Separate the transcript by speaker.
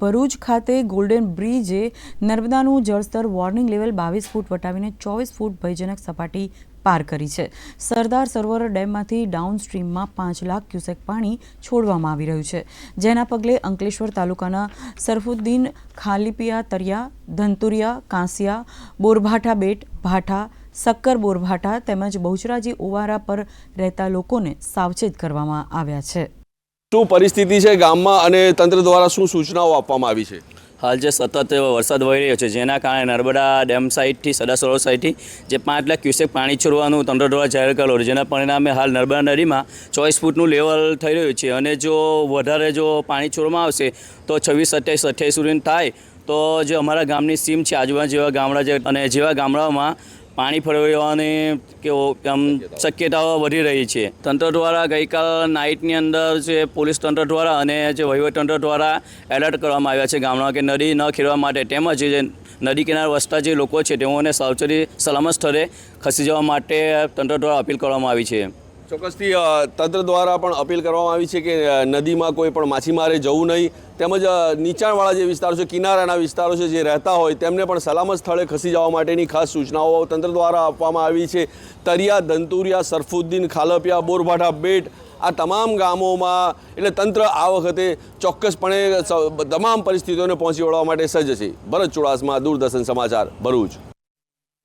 Speaker 1: ભરૂચ ખાતે ગોલ્ડન બ્રિજે નર્મદાનું જળસ્તર warning level બાવીસ ફૂટ વટાવીને ચોવીસ ફૂટ ભયજનક સપાટી પાર કરી છે. સરદાર સરોવર ડેમમાંથી ડાઉન સ્ટ્રીમમાં પાંચ લાખ ક્યુસેક પાણી છોડવામાં આવી રહ્યું છે. જેના પગલે અંકલેશ્વર તાલુકાના સરફુદ્દીન, ખાલીપિયા, તરિયા, ધંતુરિયા, કાંસિયા, બોરભાઠા બેટ, ભાઠા, સક્કર બોરભાઠા તેમજ બહુચરાજી ઓવારા પર રહેતા લોકોને સાવચેત કરવામાં આવ્યા છે.
Speaker 2: શું પરિસ્થિતિ છે ગામમાં અને તંત્ર દ્વારા શું સૂચનાઓ આપવામાં આવી છે?
Speaker 3: હાલ જે સતત વરસાદ વહી રહ્યો છે, જેના કારણે નર્મદા ડેમ સાઇડથી સદા સરોવર સાઇડથી જે પાંચ લાખ ક્યુસેક પાણી છોડવાનું તંત્ર દ્વારા જાહેર કરેલું જેના પરિણામે હાલ નર્મદા નદીમાં ચોવીસ ફૂટનું લેવલ થઈ રહ્યું છે અને જો વધારે જો પાણી છોડવામાં આવશે, તો છવ્વીસ, સત્યાવીસ, અઠ્યાવીસ સુધી થાય તો જે અમારા ગામની સીમ છે, આજુબાજુ જેવા ગામડા છે અને જેવા ગામડાઓમાં પાણી ફરવાની કે આમ શક્યતાઓ વધી રહી છે. તંત્ર દ્વારા ગઈકાલ નાઇટની અંદર જે પોલીસ તંત્ર દ્વારા અને જે વહીવટતંત્ર દ્વારા એલર્ટ કરવામાં આવ્યા છે ગામડા કે નદી ન ખેડવા માટે તેમજ જે નદી કિનારે વસતા જે લોકો છે તેઓને સાવચેતી સલામત સ્થળે ખસી જવા માટે તંત્ર દ્વારા અપીલ કરવામાં આવી છે.
Speaker 2: ચોક્કસથી તંત્ર દ્વારા પણ અપીલ કરવામાં આવી છે કે નદીમાં કોઈ પણ માછીમારે જવું નહીં. તેમજ નીચાણવાળા જે વિસ્તારો છે, કિનારાના વિસ્તારો છે, જે રહેતા હોય, તેમને પણ સલામત સ્થળે ખસી જવા માટેની ખાસ સૂચનાઓ તંત્ર દ્વારા આપવામાં આવી છે. તરિયા, દંતુરિયા, સરફુદ્દીન, ખાલપિયા, બોરભાઠા, બેટ, આ તમામ ગામોમાં, એટલે તંત્ર આ વખતે ચોક્કસપણે તમામ પરિસ્થિતિઓને પહોંચી વળવા માટે સજ્જ છે. ભરત ચુડાસમા, દૂરદર્શન સમાચાર, ભરૂચ.